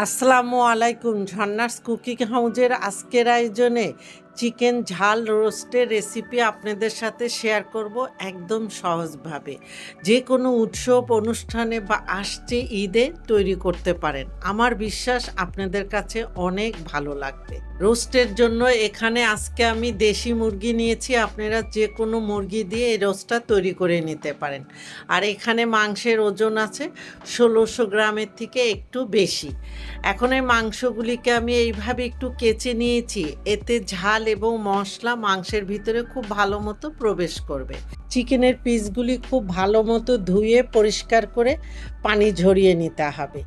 আসসালামু আলাইকুম ঝর্ণাস কুকিং হাউজের আজকের আয়োজনে চিকেন ঝাল রোস্টের রেসিপি আপনাদের সাথে শেয়ার করব একদম সহজভাবে। যে কোনো উৎসব, অনুষ্ঠানে বা আসছে ঈদে তৈরি করতে পারেন। আমার বিশ্বাস আপনাদের কাছে অনেক ভালো লাগবে। রোস্টের জন্য এখানে আজকে আমি দেশি মুরগি নিয়েছি, আপনারা যে কোনো মুরগি দিয়ে এই রোস্টটা তৈরি করে নিতে পারেন। আর এখানে মাংসের ওজন আছে ষোলোশো গ্রামের থেকে একটু বেশি। এখন এই মাংসগুলিকে আমি এইভাবে একটু কেচে নিয়েছি, এতে ঝাল এবং মশলা মাংসের ভিতরে খুব ভালো মতো প্রবেশ করবে। চিকেনের পিসগুলি খুব ভালো মতো ধুয়ে পরিষ্কার করে পানি ঝরিয়ে নিতে হবে।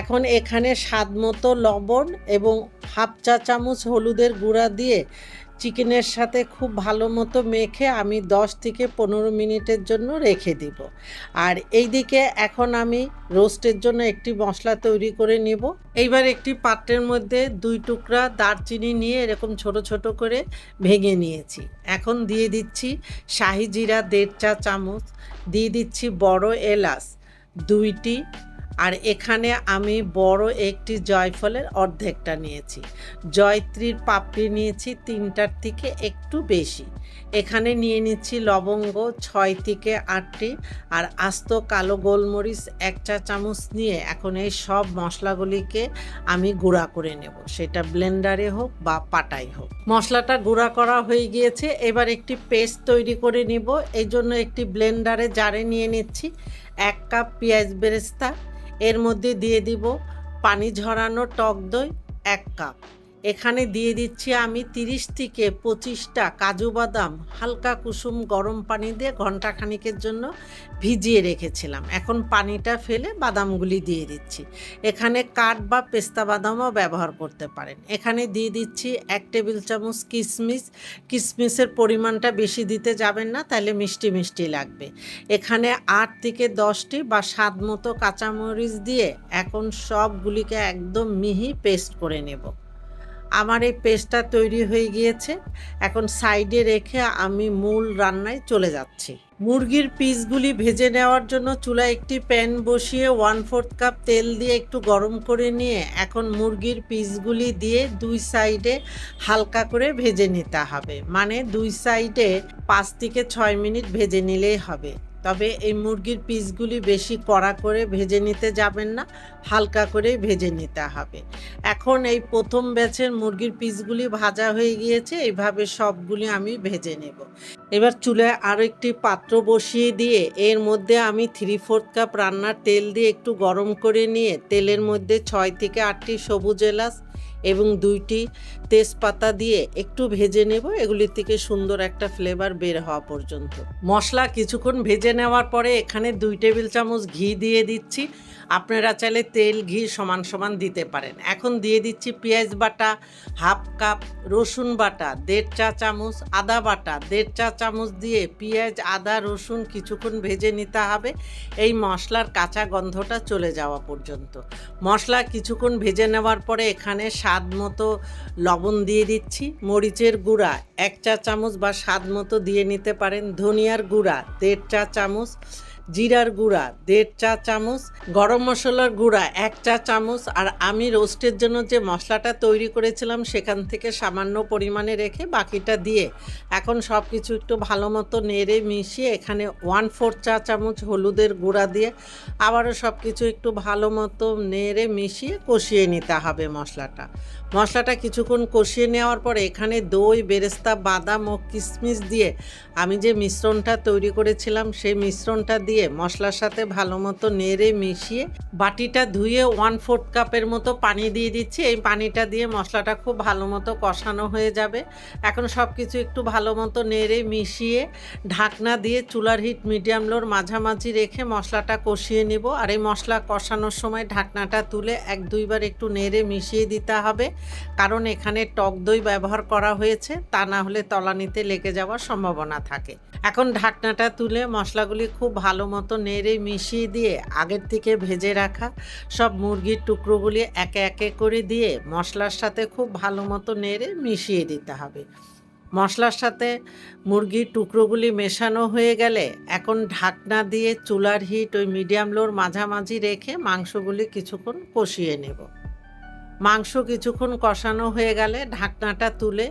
এখন এখানে স্বাদ মতো লবণ এবং হাফ চা চামচ হলুদের গুঁড়া দিয়ে চিকেনের সাথে খুব ভালো মতো মেখে আমি দশ থেকে পনেরো মিনিটের জন্য রেখে দিব। আর এইদিকে এখন আমি রোস্টের জন্য একটি মশলা তৈরি করে নিব। এইবার একটি পাত্রের মধ্যে দুই টুকরা দারচিনি নিয়ে এরকম ছোট ছোট করে ভেঙে নিয়েছি। এখন দিয়ে দিচ্ছি শাহি জিরা দেড় চা চামচ, দিয়ে দিচ্ছি বড় এলাচ, দুইটি আর এখানে আমি বড় একটি জয়ফলের অর্ধেকটা নিয়েছি। জয়ত্রীর পাপড়ি নিয়েছি তিনটার থেকে একটু বেশি। এখানে নিয়ে নিচ্ছি লবঙ্গ ছয় থেকে আটটি আর আস্ত কালো গোলমরিচ এক চা চামচ নিয়ে এখন এই সব মশলাগুলিকে আমি গুঁড়া করে নেব। সেটা ব্লেন্ডারে হোক বা পাটাই হোক। মশলাটা গুঁড়া করা হয়ে গিয়েছে। এবার একটি পেস্ট তৈরি করে নিব। এই জন্য একটি ব্লেন্ডারে জারে নিয়ে নিচ্ছি। এক কাপ পেঁয়াজ বেরেস্তা এর মধ্যে দিয়ে দিব পানি ঝরানো টক দই এক কাপ। এখানে দিয়ে দিচ্ছি আমি তিরিশ থেকে পঁচিশটা কাজু বাদাম, হালকা কুসুম গরম পানি দিয়ে ঘণ্টা খানিকের জন্য ভিজিয়ে রেখেছিলাম। এখন পানিটা ফেলে বাদামগুলি দিয়ে দিচ্ছি। এখানে কাঠ বা পেস্তা বাদামও ব্যবহার করতে পারেন। এখানে দিয়ে দিচ্ছি এক টেবিল চামচ কিশমিশ কিশমিশের পরিমাণটা বেশি দিতে যাবেন না, তাহলে মিষ্টি মিষ্টি লাগবে। এখানে আট থেকে দশটি বা স্বাদ মতো কাঁচামরিচ দিয়ে এখন সবগুলিকে একদম মিহি পেস্ট করে নেব। আমার এই পেস্টটা তৈরি হয়ে গিয়েছে। এখন সাইডে রেখে আমি মূল রান্নায় চলে যাচ্ছি। মুরগির পিসগুলি ভেজে নেওয়ার জন্য চুলায় একটি প্যান বসিয়ে ওয়ান ফোর্থ কাপ তেল দিয়ে একটু গরম করে নিয়ে এখন মুরগির পিসগুলি দিয়ে দুই সাইডে হালকা করে ভেজে নিতে হবে। মানে দুই সাইডে পাঁচ থেকে ছয় মিনিট ভেজে নিলেই হবে। তবে এই মুরগির পিসগুলি বেশি কড়া করে ভেজে নিতে যাবেন না, হালকা করে ভেজে নিতে হবে। এখন এই প্রথম ব্যাচের মুরগির পিসগুলি ভাজা হয়ে গিয়েছে এইভাবে সবগুলি আমি ভেজে নেব। এবার চুলায় আরও একটি পাত্র বসিয়ে দিয়ে এর মধ্যে আমি থ্রি ফোর্থ কাপ রান্নার তেল দিয়ে একটু গরম করে নিয়ে তেলের মধ্যে ছয় থেকে আটটি সবুজ এলাচ এবং দুইটি তেজপাতা দিয়ে একটু ভেজে নেব। এগুলির থেকে সুন্দর একটা ফ্লেভার বের হওয়া পর্যন্ত। মশলা কিছুক্ষণ ভেজে নেওয়ার পরে এখানে দুই টেবিল চামচ ঘি দিয়ে দিচ্ছি। আপনারা চাইলে তেল, ঘি সমান সমান দিতে পারেন। এখন দিয়ে দিচ্ছি পেঁয়াজ বাটা, হাফ কাপ রসুন বাটা, দেড় চা চামচ আদা বাটা, দেড় চা চামচ দিয়ে পেঁয়াজ, আদা, রসুন কিছুক্ষণ ভেজে নিতে হবে। এই মশলার কাঁচা গন্ধটা চলে যাওয়া পর্যন্ত। মশলা কিছুক্ষণ ভেজে নেওয়ার পরে এখানে স্বাদ মতো লবণ দিয়ে দিচ্ছি। মরিচের গুঁড়া এক চা চামচ বা স্বাদ মতো দিয়ে নিতে পারেন। ধনিয়ার গুঁড়া দেড় চা চামচ। জিরার গুঁড়া, দেড় চা চামচ, গরম মশলার গুঁড়া, এক চা চামচ আর আমি রোস্টের জন্য যে মশলাটা তৈরি করেছিলাম সেখান থেকে সামান্য পরিমাণে রেখে বাকিটা দিয়ে এখন সব কিছু একটু ভালো মতো নেড়ে মিশিয়ে এখানে ওয়ান ফোর চা চামচ হলুদের গুঁড়া দিয়ে আবারও সব কিছু একটু ভালো মতো নেড়ে মিশিয়ে কষিয়ে নিতে হবে মশলাটা। মশলাটা কিছুক্ষণ কষিয়ে নেওয়ার পরে এখানে দই, বেরেস্তা, বাদাম ও কিশমিশ দিয়ে আমি যে মিশ্রণটা তৈরি করেছিলাম, সেই মিশ্রণটা দিয়ে মশলার সাথে ভালো মতো নেড়ে মিশিয়ে বাটিটা ধুয়ে ওয়ান ফোর্থ কাপের মতো পানি দিয়ে দিচ্ছি। এই পানিটা দিয়ে মশলাটা খুব ভালো মতো কষানো হয়ে যাবে। এখন সব কিছু একটু ভালো মতো নেড়ে মিশিয়ে ঢাকনা দিয়ে চুলার হিট মিডিয়াম লোর মাঝামাঝি রেখে মশলাটা কষিয়ে নেব। আর এই মশলা কষানোর সময় ঢাকনাটা তুলে এক দুইবার একটু নেড়ে মিশিয়ে দিতে হবে। কারণ এখানে টক দই ব্যবহার করা হয়েছে, তা না হলে তলানিতে লেগে যাওয়ার সম্ভাবনা থাকে। এখন ঢাকনাটা তুলে মশলাগুলি খুব ভালো মতো নেড়ে মিশিয়ে দিয়ে আগের থেকে ভেজে রাখা সব মুরগির টুকরোগুলি একে একে করে দিয়ে মশলার সাথে খুব ভালো মতো নেড়ে মিশিয়ে দিতে হবে। মশলার সাথে মুরগির টুকরোগুলি মেশানো হয়ে গেলে এখন ঢাকনা দিয়ে চুলার হিট ওই মিডিয়াম লোর মাঝামাঝি রেখে মাংসগুলি কিছুক্ষণ কষিয়ে নেব। মাংস কিছুক্ষণ কষানো হয়ে গেলে ঢাকনাটা তুলে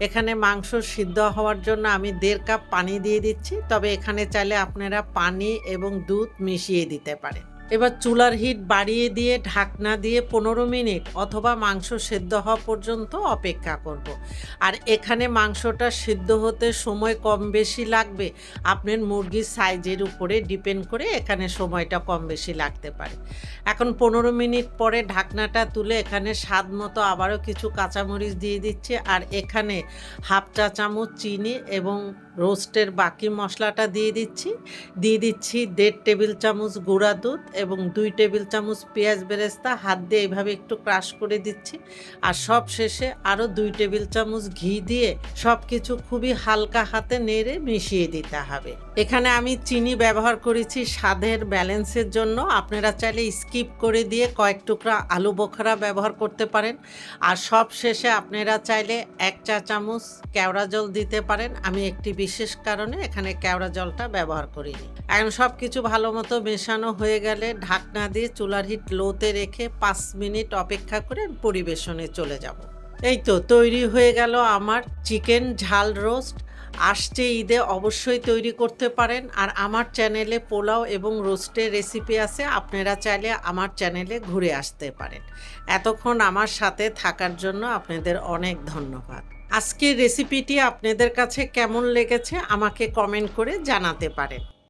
এখানে মাংস সিদ্ধ হওয়ার জন্য আমি দেড় কাপ পানি দিয়ে দিচ্ছি। তবে এখানে চাইলে আপনারা পানি এবং দুধ মিশিয়ে দিতে পারেন। এবার চুলার হিট বাড়িয়ে দিয়ে, ঢাকনা দিয়ে পনেরো মিনিট অথবা মাংস সেদ্ধ হওয়া পর্যন্ত অপেক্ষা করব। আর এখানে মাংসটা সিদ্ধ হতে সময় কম বেশি লাগবে। আপনার মুরগির সাইজের উপরে ডিপেন্ড করে এখানে সময়টা কম বেশি লাগতে পারে। এখন পনেরো মিনিট পরে ঢাকনাটা তুলে এখানে স্বাদ মতো আবারও কিছু কাঁচামরিচ দিয়ে দিচ্ছে। আর এখানে হাফ চা চামচ চিনি এবং রোস্টের বাকি মশলাটা দিয়ে দিচ্ছি। দিয়ে দিচ্ছি দেড় টেবিল চামচ গুঁড়া দুধ এবং দুই টেবিল চামচ পেঁয়াজ বেরেস্তা। হাত দিয়ে এইভাবে একটু ক্রাশ করে দিচ্ছি। আর সব শেষে আরও দুই টেবিল চামচ ঘি দিয়ে সব কিছু খুবই হালকা হাতে নেড়ে মিশিয়ে দিতে হবে। এখানে আমি চিনি ব্যবহার করেছি স্বাদের ব্যালেন্সের জন্য। আপনারা চাইলে স্কিপ করে দিয়ে কয়েক টুকরা আলু বোখরা ব্যবহার করতে পারেন। আর সব শেষে আপনারা চাইলে এক চা চামচ কেওড়া জল দিতে পারেন। আমি একটি বিশেষ কারণে এখানে কেওড়া জলটা ব্যবহার করিনি। এখন সব কিছু ভালো মতো মেশানো হয়ে গেলে ঢাকনা দিয়ে চুলার হিট লোতে রেখে পাঁচ মিনিট অপেক্ষা করে পরিবেশনে চলে যাব। এই তো তৈরি হয়ে গেল আমার চিকেন ঝাল রোস্ট। আসছে ঈদে অবশ্যই তৈরি করতে পারেন। আর আমার চ্যানেলে পোলাও এবং রোস্টের রেসিপি আছে, আপনারা চাইলে আমার চ্যানেলে ঘুরে আসতে পারেন। এতক্ষণ আমার সাথে থাকার জন্য আপনাদের অনেক ধন্যবাদ। আজকের রেসিপিটি আপনাদের কাছে কেমন লেগেছে আমাকে কমেন্ট করে জানাতে পারেন।